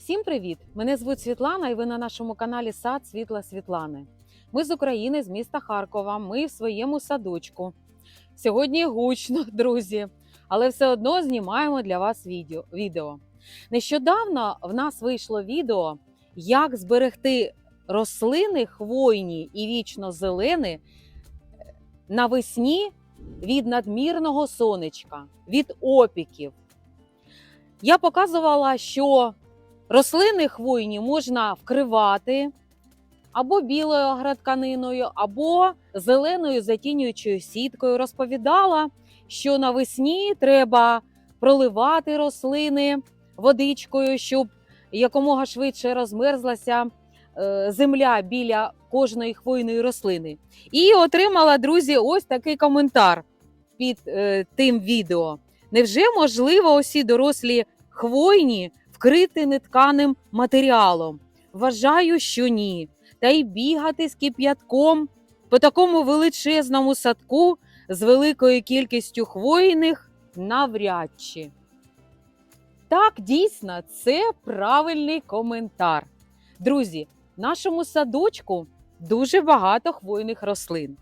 Всім привіт! Мене звуть Світлана, і ви на нашому каналі Сад Світла Світлани. Ми з України, з міста Харкова. Ми в своєму садочку. Сьогодні гучно, друзі, але все одно знімаємо для вас відео. Нещодавно в нас вийшло відео, як зберегти рослини хвойні і вічно зелені навесні від надмірного сонечка, від опіків. Я показувала, що рослини хвойні можна вкривати або білою агротканиною, або зеленою затінюючою сіткою. Розповідала, що навесні треба проливати рослини водичкою, щоб якомога швидше розмерзлася е, земля біля кожної хвойної рослини. І отримала, друзі, ось такий коментар під е, тим відео. Невже можливо усі дорослі хвойні вкрити нетканим матеріалом? Вважаю, що ні. Та й бігати з кип'ятком по такому величезному садку з великою кількістю хвойних навряд чи. Так, дійсно, це правильний коментар. Друзі, в нашому садочку дуже багато хвойних рослин.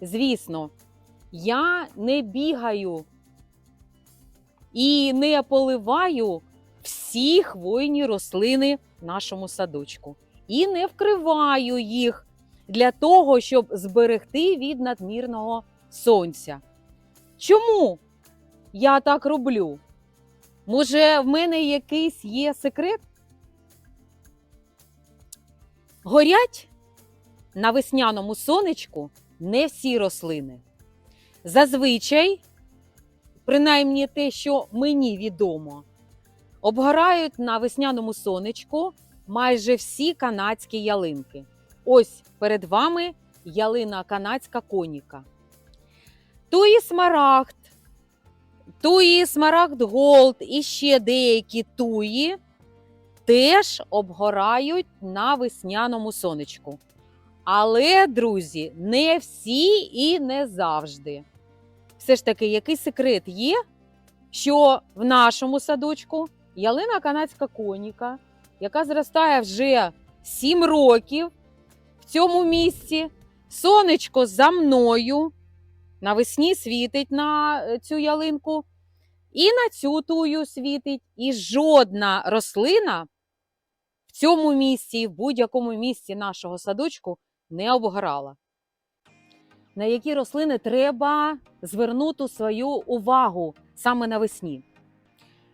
Звісно, я не бігаю і не поливаю всі хвойні рослини в нашому садочку. І не вкриваю їх для того, щоб зберегти від надмірного сонця. Чому я так роблю? Може, в мене якийсь є секрет? Горять на весняному сонечку не всі рослини. Зазвичай, принаймні те, що мені відомо, обгорають на весняному сонечку майже всі канадські ялинки. Ось перед вами ялина канадська коніка. Туї смарагд, туї смарагд голд і ще деякі туї теж обгорають на весняному сонечку. Але, друзі, не всі і не завжди. Все ж таки, який секрет є, що в нашому садочку ялина канадська коніка, яка зростає вже 7 років в цьому місці, сонечко за мною навесні світить на е, цю ялинку, і на цю тую світить, і жодна рослина в цьому місці, в будь-якому місці нашого садочку не обгорала. На які рослини треба звернути свою увагу саме навесні.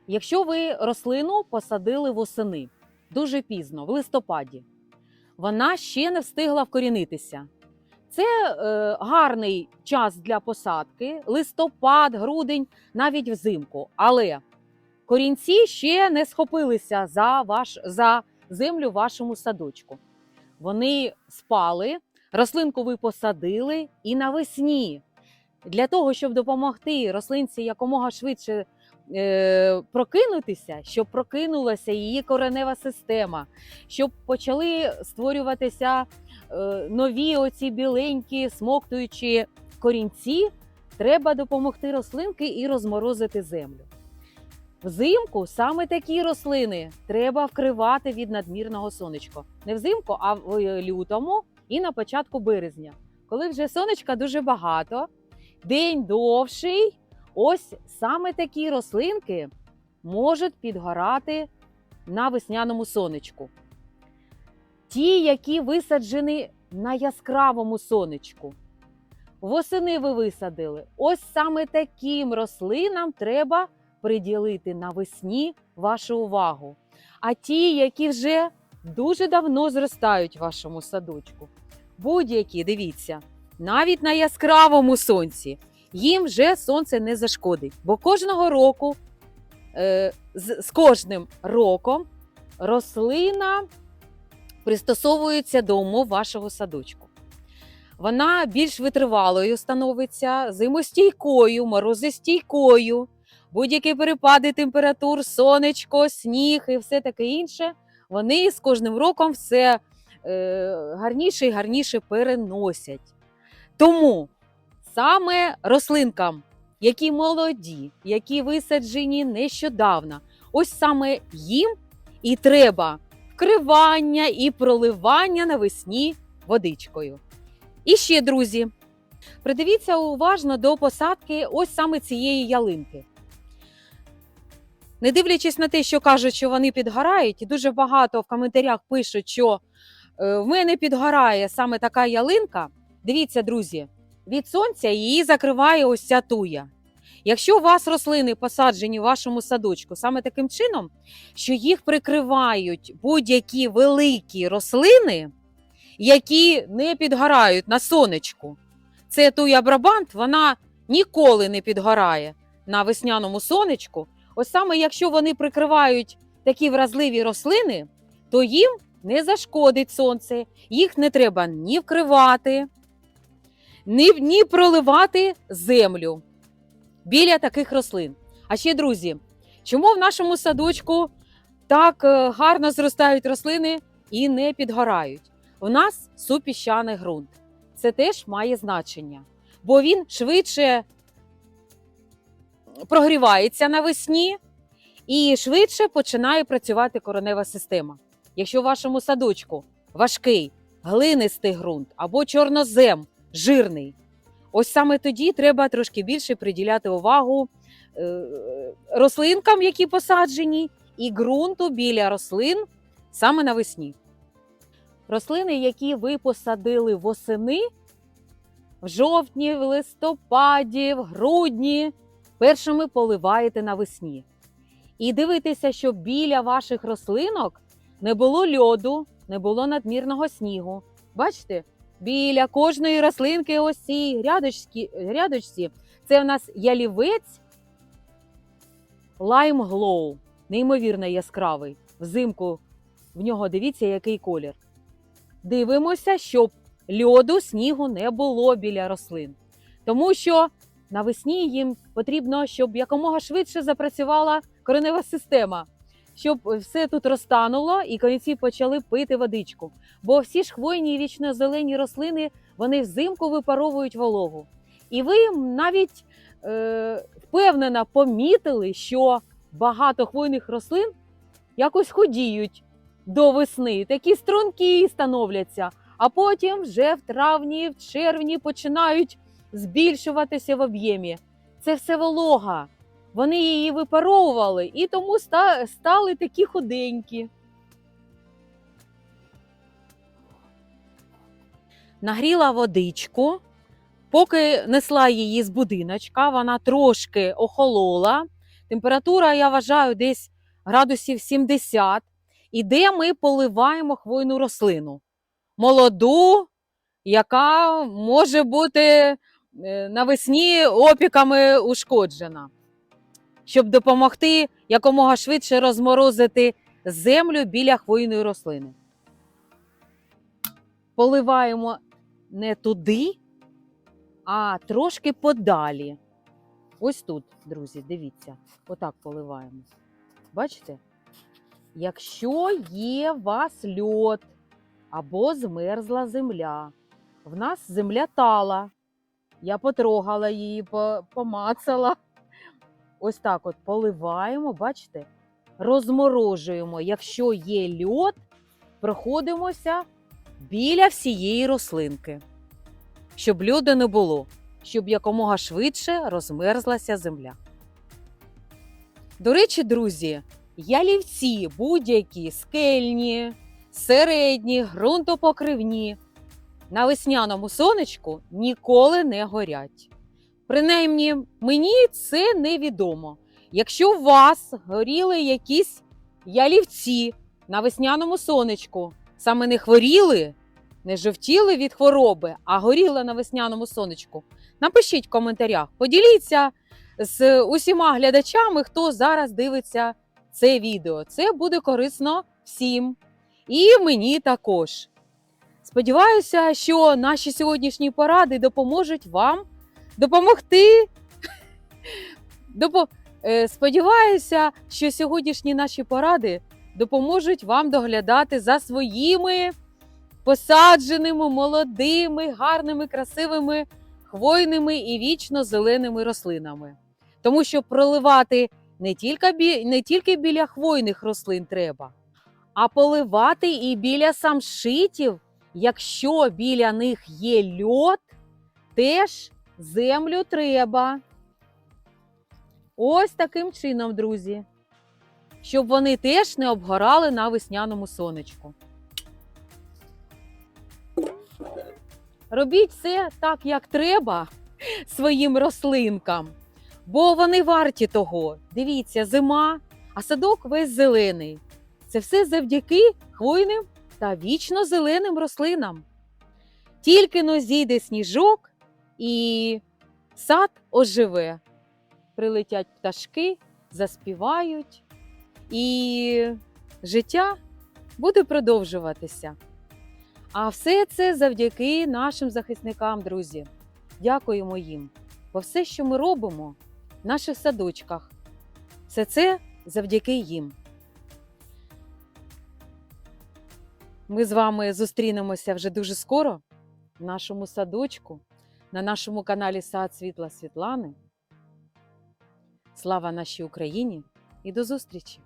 Якщо ви рослину посадили восени дуже пізно, в листопаді, вона ще не встигла вкорінитися. Це е, гарний час для посадки, листопад, грудень, навіть взимку. Але корінці ще не схопилися за, ваш, за землю в вашому садочку. Вони спали, рослинку ви посадили і навесні. Для того, щоб допомогти рослинці якомога швидше прокинутися, щоб прокинулася її коренева система, щоб почали створюватися е, нові оці біленькі смоктуючі корінці, треба допомогти рослинки і розморозити землю. Взимку саме такі рослини треба вкривати від надмірного сонечка. Не взимку, а в е, лютому і на початку березня. Коли вже сонечка дуже багато, день довший, ось саме такі рослинки можуть підгорати на весняному сонечку. Ті, які висаджені на яскравому сонечку. Восени ви висадили. Ось саме таким рослинам треба приділити навесні вашу увагу. А ті, які вже дуже давно зростають в вашому садочку, будь-які, дивіться, навіть на яскравому сонці, їм вже сонце не зашкодить. Бо кожного року, е, з, кожним роком, рослина пристосовується до умов вашого садочку. Вона більш витривалою становиться, зимостійкою, морозостійкою будь-які перепади температур, сонечко, сніг і все таке інше, вони з кожним роком все е, гарніше і гарніше переносять. Тому саме рослинкам, які молоді, які висаджені нещодавно, ось саме їм і треба вкривання і проливання навесні водичкою. І ще, друзі, придивіться уважно до посадки ось саме цієї ялинки. Не дивлячись на те, що кажуть, що вони підгорають, і дуже багато в коментарях пишуть, що е, в мене підгорає саме така ялинка. Дивіться, друзі, від сонця її закриває ось ця туя. Якщо у вас рослини посаджені в вашому садочку саме таким чином, що їх прикривають будь-які великі рослини, які не підгорають на сонечку, це туя брабант, вона ніколи не підгорає на весняному сонечку. Ось саме якщо вони прикривають такі вразливі рослини, то їм не зашкодить сонце, їх не треба ні вкривати, ні, ні проливати землю біля таких рослин. А ще, друзі, чому в нашому садочку так е, гарно зростають рослини і не підгорають? У нас супіщаний ґрунт. Це теж має значення, бо він швидше прогрівається навесні і швидше починає працювати коренева система. Якщо в вашому садочку важкий глинистий ґрунт або чорнозем жирний, ось саме тоді треба трошки більше приділяти увагу е, рослинкам, які посаджені, і ґрунту біля рослин саме навесні. Рослини, які ви посадили восени в жовтні, в листопаді, в грудні, першими поливаєте навесні. І дивитеся, щоб біля ваших рослинок не було льоду, не було надмірного снігу. Бачите, біля кожної рослинки ось цій грядочці, грядочці це в нас ялівець Lime Glow, неймовірно яскравий. Взимку в нього дивіться, який колір. Дивимося, щоб льоду, снігу не було біля рослин. Тому що навесні їм потрібно, щоб якомога швидше запрацювала коренева система, щоб все тут розтануло і конці почали пити водичку. Бо всі ж хвойні і вічно-зелені рослини вони взимку випаровують вологу. І ви навіть е, впевнено помітили, що багато хвойних рослин якось ходіють до весни, такі стрункі становляться, а потім вже в травні, в червні починають збільшуватися в об'ємі. Це все волога. Вони її випаровували і тому ста- стали такі худенькі. Нагріла водичку, поки несла її з будиночка, вона трошки охолола. Температура, я вважаю, десь градусів 70. І де ми поливаємо хвойну рослину. Молоду, яка може бути е, навесні опіками ушкоджена, щоб допомогти якомога швидше розморозити землю біля хвойної рослини. Поливаємо не туди, а трошки подалі. Ось тут, друзі, дивіться, отак поливаємо. Бачите? Якщо є вас льод або змерзла земля, в нас земля тала. Я потрогала її, помацала. Ось так от поливаємо, бачите? Розморожуємо. Якщо є льод, проходимося біля всієї рослинки, щоб льоду не було, щоб якомога швидше розмерзлася земля. До речі, друзі, ялівці будь-які скельні, середні, ґрунтопокривні на весняному сонечку ніколи не горять. Принаймні, мені це невідомо. Якщо у вас горіли якісь ялівці на весняному сонечку, саме не хворіли, не жовтіли від хвороби, а горіли на весняному сонечку, напишіть в коментарях, поділіться з усіма глядачами, хто зараз дивиться це відео. Це буде корисно всім. І мені також. Сподіваюся, що наші сьогоднішні поради допоможуть вам допомогти. Допо... е, Сподіваюся, що сьогоднішні наші поради допоможуть вам доглядати за своїми посадженими, молодими, гарними, красивими, хвойними і вічно зеленими рослинами. Тому що проливати не тільки, бі... не тільки біля хвойних рослин треба, а поливати і біля самшитів, якщо біля них є льод, теж землю треба. Ось таким чином, друзі, щоб вони теж не обгорали на весняному сонечку. Робіть все так, як треба своїм рослинкам, бо вони варті того. Дивіться, зима, а садок весь зелений. Це все завдяки хвойним та вічно зеленим рослинам. Тільки но зійде сніжок і сад оживе. Прилетять пташки, заспівають, і життя буде продовжуватися. А все це завдяки нашим захисникам, друзі. Дякуємо їм. Бо все, що ми робимо в наших садочках, все це завдяки їм. Ми з вами зустрінемося вже дуже скоро в нашому садочку, на нашому каналі Сад Світла Світлани. Слава нашій Україні і до зустрічі!